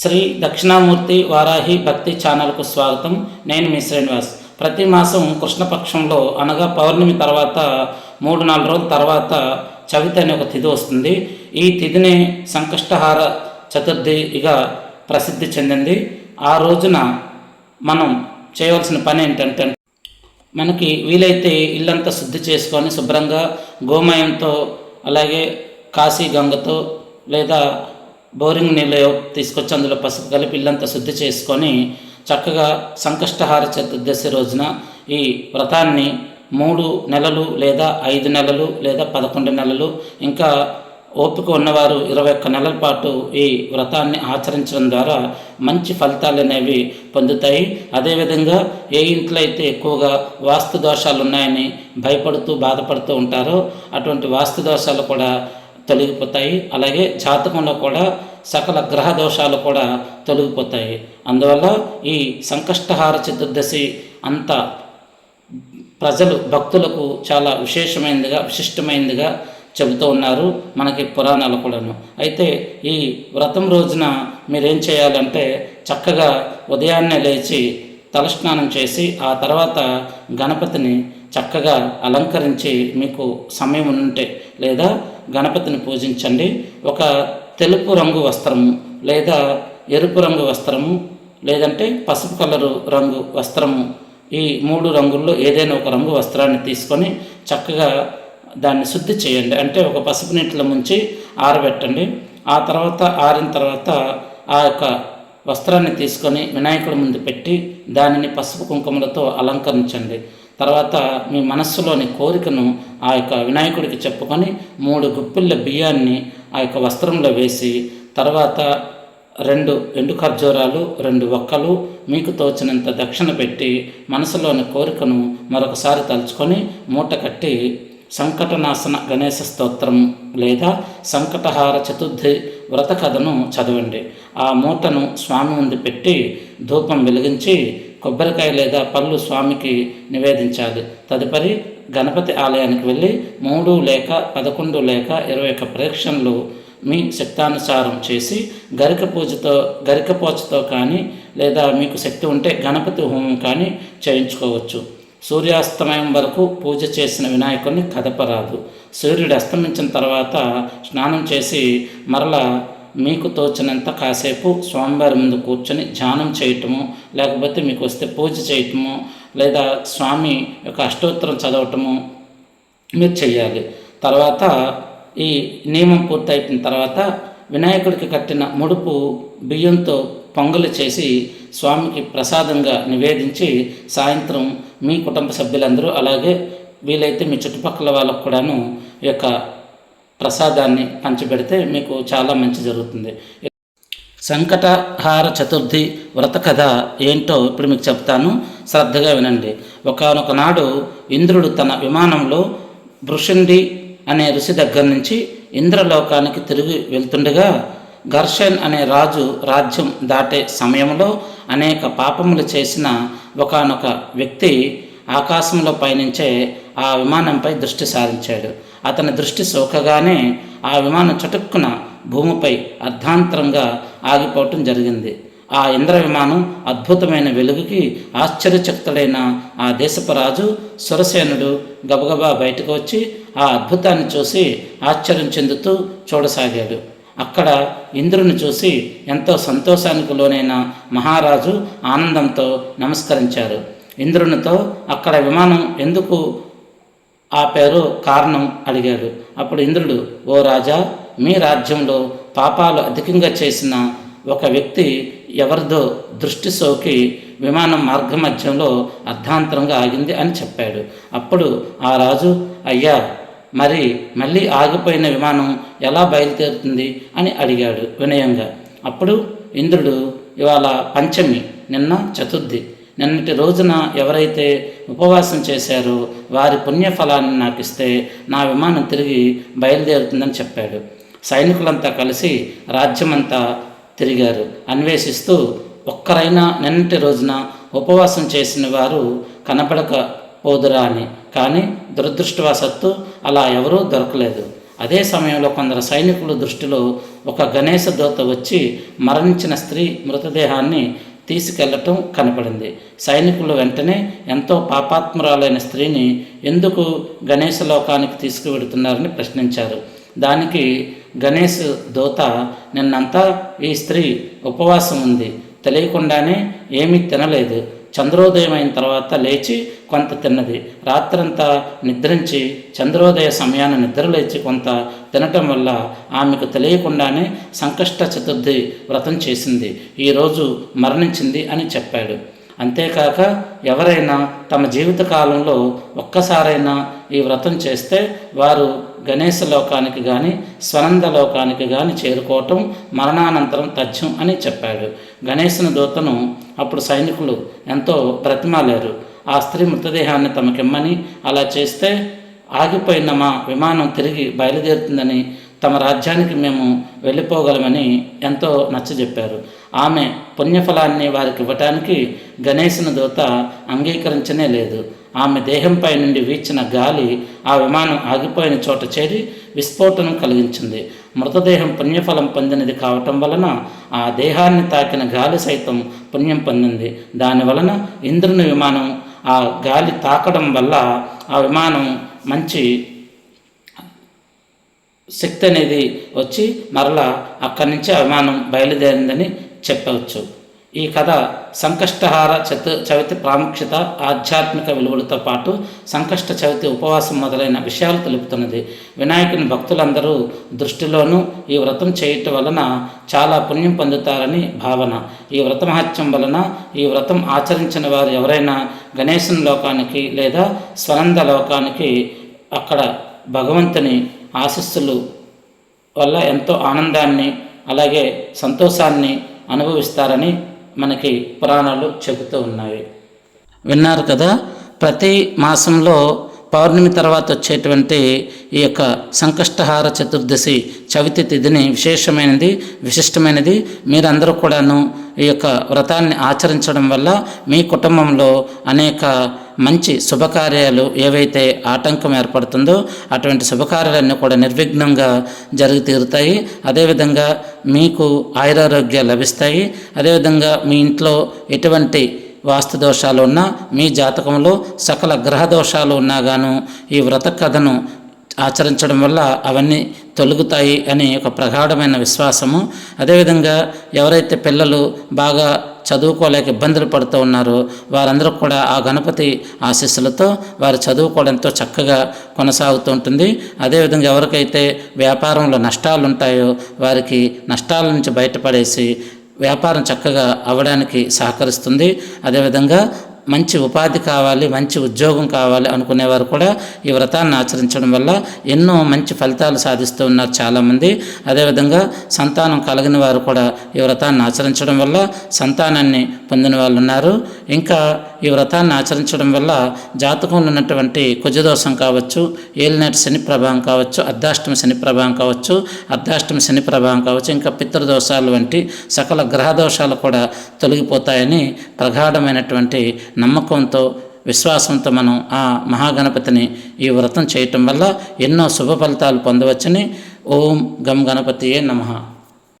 శ్రీ దక్షిణామూర్తి వారాహి భక్తి ఛానల్కు స్వాగతం. నేను మీ శ్రీనివాస్. ప్రతి మాసం కృష్ణపక్షంలో అనగా పౌర్ణమి తర్వాత మూడు నాలుగు రోజుల తర్వాత చవితి అనే ఒక తిథి వస్తుంది. ఈ తిథిని సంకష్టహార చతుర్థిగా ప్రసిద్ధి చెందింది. ఆ రోజున మనం చేయవలసిన పని ఏంటంటే మనకి వీలైతే ఇల్లంతా శుద్ధి చేసుకొని శుభ్రంగా గోమయంతో అలాగే కాశీ గంగతో లేదా బోరింగ్ నీళ్ళు తీసుకొచ్చి అందులో పసుపు కలిపి ఇల్లంతా శుద్ధి చేసుకొని చక్కగా సంకష్టహార చతుర్దశి రోజున ఈ వ్రతాన్ని మూడు నెలలు లేదా ఐదు నెలలు లేదా పదకొండు నెలలు ఇంకా ఓపిక ఉన్నవారు ఇరవై ఒక్క నెలల పాటు ఈ వ్రతాన్ని ఆచరించడం ద్వారా మంచి ఫలితాలు అనేవి పొందుతాయి. అదేవిధంగా ఏ ఇంట్లో అయితే ఎక్కువగా వాస్తు దోషాలు ఉన్నాయని భయపడుతూ బాధపడుతూ ఉంటారో అటువంటి వాస్తు దోషాలు కూడా తొలగిపోతాయి. అలాగే జాతకంలో కూడా సకల గ్రహ దోషాలు కూడా తొలగిపోతాయి. అందువల్ల ఈ సంకష్టహార చతుర్దశి అంత ప్రజలు భక్తులకు చాలా విశేషమైనదిగా విశిష్టమైనదిగా చెబుతూ ఉన్నారు మనకి పురాణాలు కూడాను. అయితే ఈ వ్రతం రోజున మీరేం చేయాలంటే చక్కగా ఉదయాన్నే లేచి తలస్నానం చేసి ఆ తర్వాత గణపతిని చక్కగా అలంకరించి మీకు సమయం ఉంటే లేదా గణపతిని పూజించండి. ఒక తెలుపు రంగు వస్త్రము లేదా ఎరుపు రంగు వస్త్రము లేదంటే పసుపు కలరు రంగు వస్త్రము. ఈ మూడు రంగుల్లో ఏదైనా ఒక రంగు వస్త్రాన్ని తీసుకొని చక్కగా దాన్ని శుద్ధి చేయండి. అంటే ఒక పసుపు నీటిలో ముంచి ఆరబెట్టండి. ఆ తర్వాత ఆరిన తర్వాత ఆ యొక్క వస్త్రాన్ని తీసుకొని వినాయకుడి ముందు పెట్టి దానిని పసుపు కుంకుమలతో అలంకరించండి. తర్వాత మీ మనస్సులోని కోరికను ఆ యొక్క వినాయకుడికి చెప్పుకొని మూడు గుప్పిళ్ళ బియ్యాన్ని ఆ యొక్క వస్త్రంలో వేసి తర్వాత రెండు ఎండు ఖర్జూరాలు రెండు ఒక్కలు మీకు తోచినంత దక్షిణ పెట్టి మనసులోని కోరికను మరొకసారి తలుచుకొని మూట కట్టి సంకటనాశన గణేశ స్తోత్రం లేదా సంకటహార చతుర్థి వ్రత కథను చదవండి. ఆ మూటను స్వామి ముందు పెట్టి ధూపం వెలిగించి కొబ్బరికాయ లేదా పళ్ళు స్వామికి నివేదించాలి. తదుపరి గణపతి ఆలయానికి వెళ్ళి మూడు లేక పదకొండు లేక ఇరవై ఒక్క ప్రేక్షణలు మీ శక్తానుసారం చేసి గరిక పూజతో గరిక పోచతో కానీ లేదా మీకు శక్తి ఉంటే గణపతి హోమం కానీ చేయించుకోవచ్చు. సూర్యాస్తమయం వరకు పూజ చేసిన వినాయకుడిని కదపరాదు. సూర్యుడు అస్తమించిన తర్వాత స్నానం చేసి మరలా మీకు తోచినంత కాసేపు స్వామివారి ముందు కూర్చొని ధ్యానం చేయటము లేకపోతే మీకు వస్తే పూజ చేయటము లేదా స్వామి యొక్క అష్టోత్తరం చదవటము మీరు చేయాలి తర్వాత ఈ నియమం పూర్తయిపోయిన తర్వాత వినాయకుడికి కట్టిన ముడుపు బియ్యంతో పొంగలు చేసి స్వామికి ప్రసాదంగా నివేదించి సాయంత్రం మీ కుటుంబ సభ్యులందరూ అలాగే వీలైతే మీ చుట్టుపక్కల వాళ్ళకు కూడాను ఈ యొక్క ప్రసాదాన్ని పంచిపెడితే మీకు చాలా మంచి జరుగుతుంది. సంకటహార చతుర్థి వ్రత కథ ఏంటో ఇప్పుడు మీకు చెప్తాను. శ్రద్ధగా వినండి. ఒకనొక నాడు ఇంద్రుడు తన విమానంలో భృషుండి అనే ఋషి దగ్గర నుంచి ఇంద్రలోకానికి తిరిగి వెళ్తుండగా ఘర్షణ్ అనే రాజు రాజ్యం దాటే సమయంలో అనేక పాపములు చేసిన ఒకనొక వ్యక్తి ఆకాశంలో పయనించే ఆ విమానంపై దృష్టి సారించాడు. అతని దృష్టి సోకగానే ఆ విమానం చటుక్కున భూమిపై అర్ధాంతరంగా ఆగిపోవటం జరిగింది. ఆ ఇంద్ర విమానం అద్భుతమైన వెలుగుకి ఆశ్చర్యచక్తుడైన ఆ దేశపరాజు సురసేనుడు గబగబా బయటకు వచ్చి ఆ అద్భుతాన్ని చూసి ఆశ్చర్యం చెందుతూ చూడసాగాడు. అక్కడ ఇంద్రుని చూసి ఎంతో సంతోషానికి లోనైన మహారాజు ఆనందంతో నమస్కరించారు. ఇంద్రునితో అక్కడ విమానం ఎందుకు ఆ పేరు కారణం అడిగాడు. అప్పుడు ఇంద్రుడు ఓ రాజా మీ రాజ్యంలో పాపాలు అధికంగా చేసిన ఒక వ్యక్తి ఎవరిదో దృష్టి సోకి విమానం మార్గ మధ్యంలో అర్ధాంతరంగా ఆగింది అని చెప్పాడు. అప్పుడు ఆ రాజు అయ్యా మరి మళ్ళీ ఆగిపోయిన విమానం ఎలా బయలుదేరుతుంది? అని అడిగాడు వినయంగా. అప్పుడు ఇంద్రుడు ఇవాళ పంచమి నిన్న చతుర్థి నిన్నటి రోజున ఎవరైతే ఉపవాసం చేశారో వారి పుణ్యఫలాన్ని నాకు ఇస్తే నా విమానం తిరిగి బయలుదేరుతుందని చెప్పాడు. సైనికులంతా కలిసి రాజ్యమంతా తిరిగారు. అన్వేషిస్తూ ఒక్కరైనా నిన్నటి రోజున ఉపవాసం చేసిన వారు కనపడకపోదురా అని. కానీ దురదృష్టవశత్తు అలా ఎవరూ దొరకలేదు. అదే సమయంలో కొందరు సైనికుల దృష్టిలో ఒక గణేశ దూత వచ్చి మరణించిన స్త్రీ మృతదేహాన్ని తీసుకెళ్ళటం కనపడింది. సైనికులు వెంటనే ఎంతో పాపాత్మురాలైన స్త్రీని ఎందుకు గణేశ లోకానికి తీసుకువెడుతున్నారని ప్రశ్నించారు. దానికి గణేష్ దూత నిన్నంతా ఈ స్త్రీ ఉపవాసం ఉంది. తెలియకుండానే ఏమీ తినలేదు. చంద్రోదయం అయిన తర్వాత లేచి కొంత తిన్నది. రాత్రంతా నిద్రించి చంద్రోదయ సమయాన్ని నిద్రలేచి కొంత తినటం వల్ల ఆమెకు తెలియకుండానే సంకష్ట చతుర్థి వ్రతం చేసింది. ఈరోజు మరణించింది అని చెప్పాడు. అంతేకాక ఎవరైనా తమ జీవిత కాలంలో ఒక్కసారైనా ఈ వ్రతం చేస్తే వారు గణేశ లోకానికి కానీ స్వనంద లోకానికి కానీ చేరుకోవటం మరణానంతరం తథ్యం అని చెప్పాడు. గణేశుని దూతను అప్పుడు సైనికులు ఎంతో బ్రతిమాలారు ఆ స్త్రీ మృతదేహాన్ని తమకిమ్మని అలా చేస్తే ఆగిపోయిన మా విమానం తిరిగి బయలుదేరుతుందని తమ రాజ్యానికి మేము వెళ్ళిపోగలమని ఎంతో నచ్చజెప్పారు ఆమె పుణ్యఫలాన్ని వారికి ఇవ్వటానికి గణేశుని దూత అంగీకరించనే లేదు. ఆమె దేహంపై నుండి వీచిన గాలి ఆ విమానం ఆగిపోయిన చోట చేరి విస్ఫోటనం కలిగించింది. మృతదేహం పుణ్యఫలం పొందినది కావటం వలన ఆ దేహాన్ని తాకిన గాలి సైతం పుణ్యం పొందింది. దాని వలన ఇంద్రుని విమానం ఆ గాలి తాకడం వల్ల ఆ విమానం మంచి శక్తి అనేది వచ్చి మరలా అక్కడి నుంచి అభిమానం బయలుదేరిందని చెప్పవచ్చు. ఈ కథ సంకష్టహార చతు చవితి ప్రాముఖ్యత ఆధ్యాత్మిక విలువలతో పాటు సంకష్ట చవితి ఉపవాసం మొదలైన విషయాలు తెలుపుతున్నది. వినాయకుని భక్తులందరూ దృష్టిలోనూ ఈ వ్రతం చేయటం వలన చాలా పుణ్యం పొందుతారని భావన. ఈ వ్రతమహత్యం వలన ఈ వ్రతం ఆచరించిన వారు ఎవరైనా గణేశన్ లోకానికి లేదా స్వనంద లోకానికి అక్కడ భగవంతుని ఆశస్సులు వల్ల ఎంతో ఆనందాన్ని అలాగే సంతోషాన్ని అనుభవిస్తారని మనకి పురాణాలు చెబుతూ ఉన్నాయి. విన్నారు కదా ప్రతి మాసంలో పౌర్ణమి తర్వాత వచ్చేటువంటి ఈ యొక్క సంకష్టహార చతుర్దశి చవితి తిథిని విశేషమైనది విశిష్టమైనది. మీరందరూ కూడాను ఈ యొక్క వ్రతాన్ని ఆచరించడం వల్ల మీ కుటుంబంలో అనేక మంచి శుభకార్యాలు ఏవైతే ఆటంకం ఏర్పడుతుందో అటువంటి శుభకార్యాలన్నీ కూడా నిర్విఘ్నంగా జరిగి తీరుతాయి. అదేవిధంగా మీకు ఆయురారోగ్యాలు లభిస్తాయి. అదేవిధంగా మీ ఇంట్లో ఎటువంటి వాస్తు దోషాలు ఉన్నా మీ జాతకంలో సకల గ్రహ దోషాలు ఉన్నా గాను ఈ వ్రత కథను ఆచరించడం వల్ల అవన్నీ తొలుగుతాయి అని ఒక ప్రగాఢమైన విశ్వాసము. అదేవిధంగా ఎవరైతే పిల్లలు బాగా చదువుకోలేక ఇబ్బందులు పడుతూ ఉన్నారో వారందరూ కూడా ఆ గణపతి ఆశీస్సులతో వారు చదువుకోవడంతో చక్కగా కొనసాగుతూ ఉంటుంది. అదేవిధంగా ఎవరికైతే వ్యాపారంలో నష్టాలు ఉంటాయో వారికి నష్టాల నుంచి బయటపడేసి వ్యాపారం చక్కగా అవ్వడానికి సహకరిస్తుంది. అదేవిధంగా మంచి ఉపాధి కావాలి మంచి ఉద్యోగం కావాలి అనుకునేవారు కూడా ఈ వ్రతాన్ని ఆచరించడం వల్ల ఎన్నో మంచి ఫలితాలు సాధిస్తూ ఉన్నారు చాలామంది. అదేవిధంగా సంతానం కలిగిన వారు కూడా ఈ వ్రతాన్ని ఆచరించడం వల్ల సంతానాన్ని పొందిన వాళ్ళు ఉన్నారు. ఇంకా ఈ వ్రతాన్ని ఆచరించడం వల్ల జాతకంలో ఉన్నటువంటి కుజదోషం కావచ్చు ఏలినాటి శని ప్రభావం కావచ్చు అర్ధాష్టమ శని ప్రభావం కావచ్చు అర్ధాష్టమ శని ప్రభావం కావచ్చు ఇంకా పితృదోషాలు వంటి సకల గ్రహ దోషాలు కూడా తొలగిపోతాయని ప్రగాఢమైనటువంటి నమ్మకంతో విశ్వాసంతో మనం ఆ మహాగణపతిని ఈ వ్రతం చేయటం వల్ల ఎన్నో శుభ ఫలితాలు పొందవచ్చని. ఓం గం గణపతియే నమః.